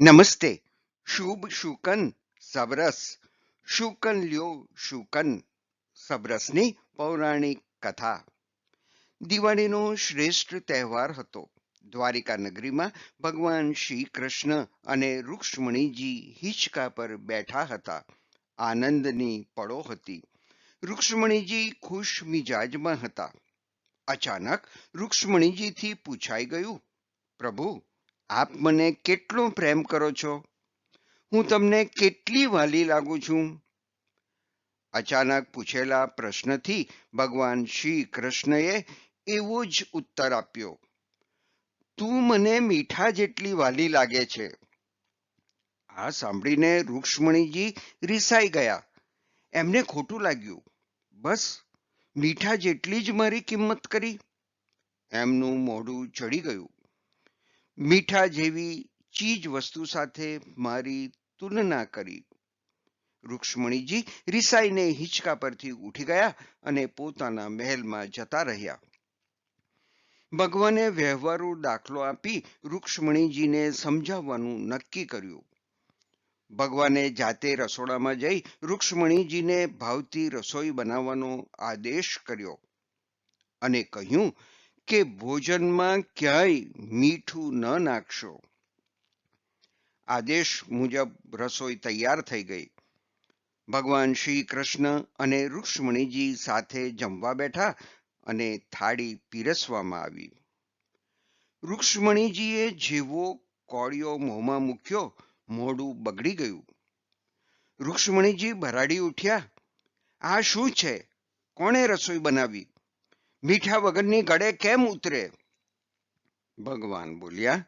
નમસ્તે. શુભ શુકન સબરસ. શુકન લ્યો શુકન સબરસની પૌરાણિક કથા. દિવાળીનો શ્રેષ્ઠ તહેવાર હતો. દ્વારિકા નગરીમાં ભગવાન શ્રી કૃષ્ણ અને રૂક્ષ્મણીજી હિંચકા પર બેઠા હતા. આનંદની પળો હતી. રૂક્ષ્મણીજી ખુશ મિજાજમાં હતા. અચાનક રૂક્ષ્મણીજીથી પૂછાઈ ગયું, પ્રભુ આપ મને કેટલો પ્રેમ કરો છો? હું તમને કેટલી વાલી લાગુ છું? અચાનક પૂછેલા પ્રશ્નથી ભગવાન શ્રી કૃષ્ણએ એવો જ ઉત્તર આપ્યો. તું મને મીઠા જેટલી વાલી લાગે છે. આ સાંભળીને રૂક્ષ્મણીજી રિસાઈ ગયા. એમને ખોટું લાગ્યું. બસ, મીઠા જેટલી જ મારી કિંમત કરી. એમનું મોઢું ચડી ગયું. મીઠા જેવી ચીજ વસ્તુ સાથે મારી તુલના કરી. રૂક્ષ્મણીજી રિસાઈને હિંચકા પરથી ઉઠી ગયા અને પોતાના મહેલમાં જતા રહ્યા. ભગવાને વ્યવહારુ દાખલો આપી રૂક્ષ્મણીજીને સમજાવવાનું નક્કી કર્યું. ભગવાને જાતે રસોડામાં જઈ રૂક્ષ્મણીજીને ભાવતી રસોઈ બનાવવાનો આદેશ કર્યો અને કહ્યું કે ભોજનમાં ક્યાંય મીઠું ન નાખશો. આદેશ મુજબ રસોઈ તૈયાર થઈ ગઈ. ભગવાન શ્રી કૃષ્ણ અને રૂક્ષ્મણીજી સાથે જમવા બેઠા અને થાળી પીરસવામાં આવી. રૂક્ષ્મણીજીએ જેવો કોળિયો મોંમાં મૂક્યો, મોઢું બગડી ગયું. રૂક્ષ્મણીજી ભરાડી ઉઠ્યા. આ શું છે? કોણે રસોઈ બનાવી? મીઠા વગરની ગળે કેમ ઉતરે? ભગવાન બોલ્યા,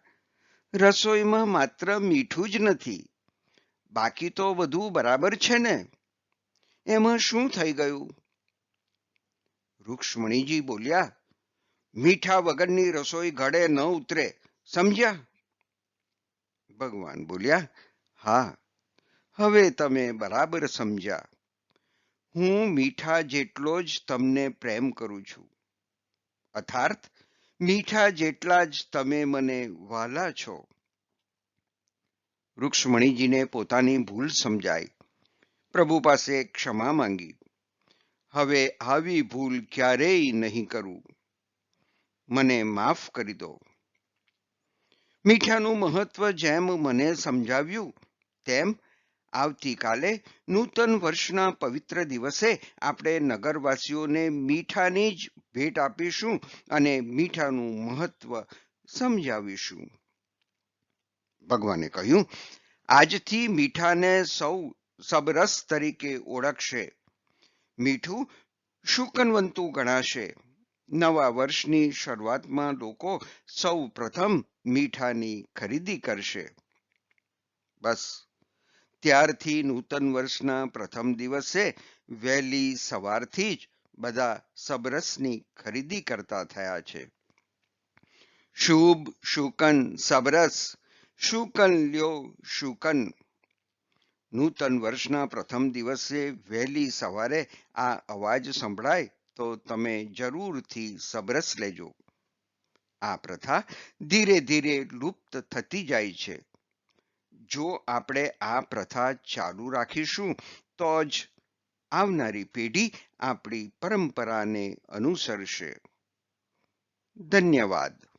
રસોઈમાં માત્ર મીઠું જ નથી, બાકી તો બધું બરાબર છે ને? એમાં શું થઈ ગયું? રૂક્ષ્મણીજી બોલ્યા, મીઠા વગરની રસોઈ ગળે ન ઉતરે, સમજ્યા? ભગવાન બોલ્યા, હા, હવે તમે બરાબર સમજ્યા. હું મીઠા જેટલો જ તમને પ્રેમ કરું છું. અર્થાત મીઠા જેટલા જ તમે મને વાલા છો. રૂક્ષ્મણીજીને પોતાની ભૂલ સમજાઈ. પ્રભુ પાસે ક્ષમા માંગી. હવે આવી ભૂલ ક્યારેય નહીં કરું. મને માફ કરી દો. મીઠાનું મહત્વ જેમ મને સમજાવ્યું, તેમ આવતીકાલે નૂતન વર્ષના પવિત્ર દિવસે આપણે નગરવાસીઓને મીઠાની જ ભેટ આપીશું અને મીઠાનું મહત્વ સમજાવીશું. ભગવાને કહ્યું, આજથી મીઠાને સૌ સબરસ તરીકે ઓળખશે. મીઠું શુકનવંતુ ગણાશે. નવા વર્ષની શરૂઆતમાં લોકો સૌ પ્રથમ મીઠાની ખરીદી કરશે. બસ. ત્યારથી નૂતન વર્ષના પ્રથમ દિવસે વહેલી સવારથી જ બધા સબરસની ખરીદી કરતા થયા છે. શુભ શુકન સબરસ, શુકન લ્યો શુકન. નૂતન વર્ષના પ્રથમ દિવસે વહેલી સવારે આ અવાજ સંભળાય તો તમે જરૂરથી સબરસ લેજો. આ પ્રથા ધીરે ધીરે લુપ્ત થતી જાય છે. જો આપણે આ પ્રથા ચાલુ રાખીશું તો જ આવનારી પેઢી આપણી પરંપરાને અનુસરશે. ધન્યવાદ.